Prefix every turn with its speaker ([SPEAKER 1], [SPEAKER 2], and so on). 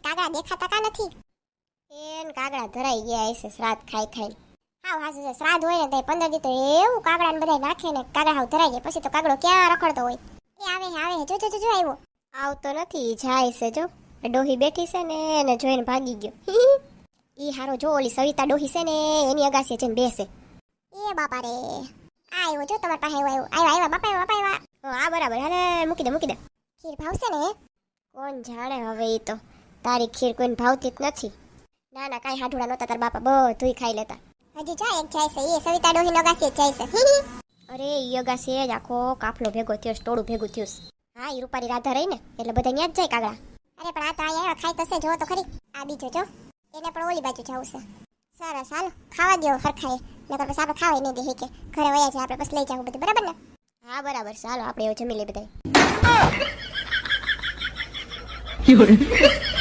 [SPEAKER 1] પછી કાગડા દેખાતા કા નથી? એન કાગડા ધરાઈ ગયા છે શ્રાદ્ધ ખાઈ ખાઈ હાવ હાસુ છે, શ્રાદ્ધ હોય ને તે પંદર દી તો એવું કાગડા ને બધા નાખે ને કાગડા હાવ ધરાઈ જાય, પછી તો કાગડો ક્યાં રખડતો હોય? એ આવે આવે જો જો જો આવ્યો. આવતો નથી જાય છે, જો. ડોહી બેઠી છે ને, એને જોઈને ભાગી ગયો. ઈ હારો જો, ઓલી સવિતા ડોહી છે ને, એની અગાસી જઈને બેસે. એ બાપા રે આવ્યો જો તમારા પાસે આવ્યો આવ્યો. આવ્યો બાપા આવ્યા બાપા આવ્યા. હા, બરાબર. હાલે, મૂકી દે મૂકી દે. ખીર ભાવશે ને? કોણ જાણે હવે ઈ તો. તારી ખીર કોઈને ભાવતી જ નથી. ના ના કાંઈ હાડુડા નહોતા તાર બાપા બધુંય ખાઈ લેતા. હજી જાય એક જાય છે એ સવિતા ડોહી નગાસી જાય છે. અરે ઈ અગાસી જ આખો કાફલો ભેગો થયો છે, ટોળું ભેગું થયું છે. હા ઈ રૂપારી રાધા રહી ને એટલે બધા ન્યા જ જાય કાગડા. અરે પણ આ તો અહીંયા ખાઈ તો છે જો તો ખરી. આ બીજો જો એને પણ ઓલી બાજુ જવું છે. સરસ હાલો ખાવા દો હરખાએ નકર પછી આપણે ખાવાય નહીં દેહી કે. ઘરે વયા છે આપણે પછી લઈ જાવું બધું બરાબર ને? હા બરાબર ચાલો આપણે એવું જમી લઈએ બધા